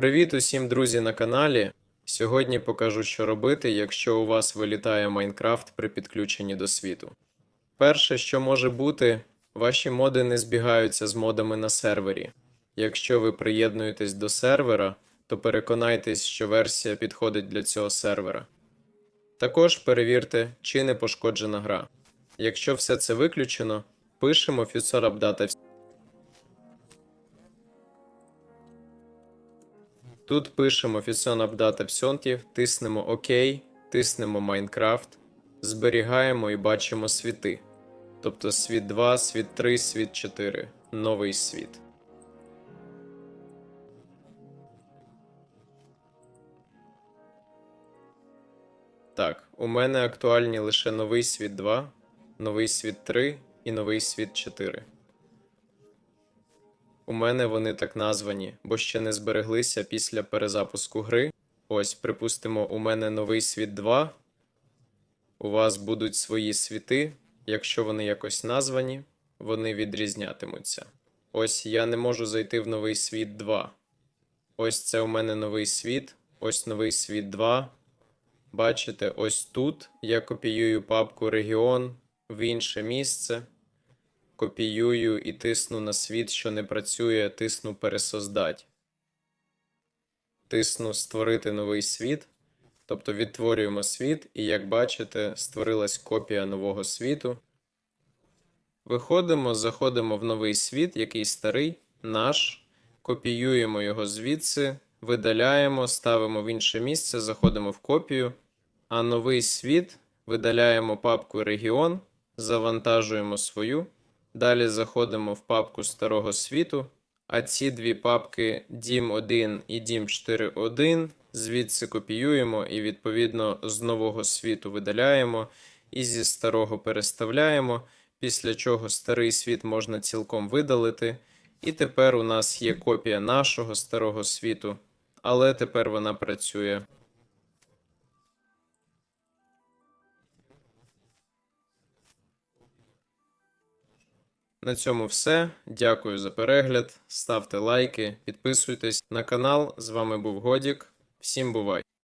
Привіт усім друзі на каналі. Сьогодні покажу, що робити, якщо у вас вилітає Майнкрафт при підключенні до світу. Перше, що може бути, ваші моди не збігаються з модами на сервері. Якщо ви приєднуєтесь до сервера, то переконайтесь, що версія підходить для цього сервера. Також перевірте, чи не пошкоджена гра. Якщо все це виключено, пишемо Future Update Тут пишемо Fison Update Всьонтів, тиснемо ОК, тиснемо Майнкрафт, зберігаємо і бачимо світи. Тобто світ 2, світ 3, світ 4, новий світ. Так, у мене актуальні лише новий світ 2, новий світ 3 і новий світ 4. У мене вони так названі, бо ще не збереглися після перезапуску гри. Ось, припустимо, у мене новий світ 2. У вас будуть свої світи. Якщо вони якось названі, вони відрізнятимуться. Ось я не можу зайти в новий світ 2. Ось це у мене новий світ, ось новий світ 2. Бачите, ось тут я копіюю папку регіон в інше місце копіюю і тисну на світ, що не працює, тисну пересоздать. Тисну створити новий світ. Тобто відтворюємо світ, і як бачите, створилась копія нового світу. Виходимо, заходимо в новий світ, який старий, наш, копіюємо його звідси, видаляємо, ставимо в інше місце, заходимо в копію. А новий світ видаляємо папку регіон, завантажуємо свою. Далі заходимо в папку старого світу, а ці дві папки DIM1 і DIM4.1 звідси копіюємо і, відповідно, з нового світу видаляємо і зі старого переставляємо, після чого старий світ можна цілком видалити. І тепер у нас є копія нашого старого світу, але тепер вона працює. На цьому все. Дякую за перегляд. Ставте лайки, підписуйтесь на канал. З вами був Годік. Всім бувай!